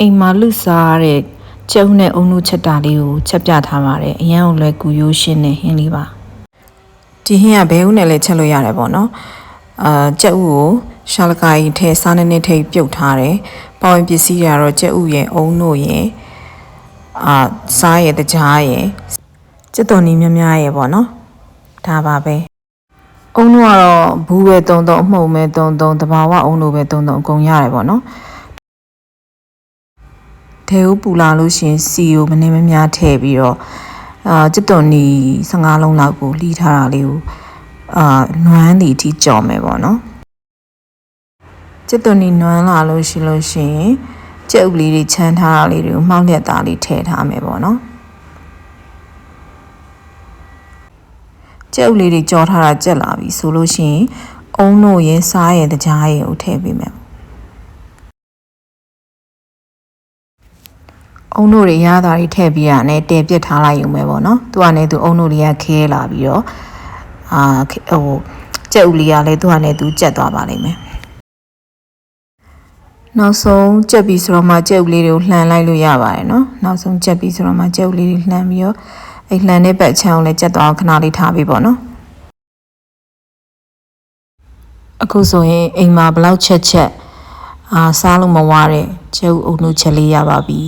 အိမ်မှာလူစားတဲ့ကျုံနဲ့အုံနုချက်တာလေးကိုချက်ပြထားပါတယ်အရန်ကိုလွယ်ကူရိုးရှင်းတဲ့ဟင်းလေးပါဒီဟင်းကဘဲဦးနဲ့လည်းချက်လို့ရတယ်ပေါ့နော်အာကျက်ဥကိုရှာလကာကြီးထဲစားနေနေထိပ်ပြုတ်ထားတယ်ပေါဝင်ပစ္စည်းတွေကတော့ကျက်ဥရဲ့အုံနုရဲ့အာစားရဲ့တကြားရဲ့ကျက်တော်နီများများရဲ့ပေါ့နော်ဒါပါပဲအုံတို့ကတော့ဘူးပဲတုံတုံအမှုံပဲတုံတုံတဘာဝအုံတို့ပဲတုံတုံအကုန်ရတယ်ပေါ့နော် တဲဦးပူလာလို့ရှရင်စီကိုမနေမများထည့်ပြီးတော့အာစစ်တုံနီ15လုံးလောက်ကိုလှီးထားတာလေးကိုအာနွမ်းဒီအထိကြော်မယ်ပေါ့နော်စစ်တုံနီနွမ်းလာလို့ရှိလို့ရှရင်ကြက်ဥလေးတွေချမ်းထားတာလေးတွေကိုမှောက်လက်သားလေးထည့်ထားမယ်ပေါ့နော်ကြက်ဥလေးတွေကြောထားတာကြက်လာပြီဆိုလို့ရှိရင်အုံတို့ရဲ့စားရဲ့တကြားရဲ့ကိုထည့်ပေးမယ် အုံတို့တွေရတာတွေထည့်ပြီးရတယ်တည်ပြစ်ထားလိုက်ရုံပဲပေါ့နော်သူကလည်းသူအုံတို့တွေကခဲလာပြီးတော့အာဟိုကြက်ဦးလေးကလည်းသူကလည်းသူကြက်သွားပါလိမ့်မယ်နောက်ဆုံးကြက်ပြီးဆိုတော့မှကြက်ဦးလေးတွေကိုလှန်လိုက်လို့ရပါတယ်နော်နောက်ဆုံးကြက်ပြီးဆိုတော့မှကြက်ဦးလေးတွေလှန်ပြီးတော့အဲ့လှန်တဲ့ဘက်ချမ်းကိုလည်းကြက်သွားခဏလေးထားပြီးပေါ့နော်အခုဆိုရင်အိမ်မှာဘလောက်ချက်ချက်အာစားလို့မဝတဲ့ကျဲဥအုံတို့ချက်လေးရပါပြီ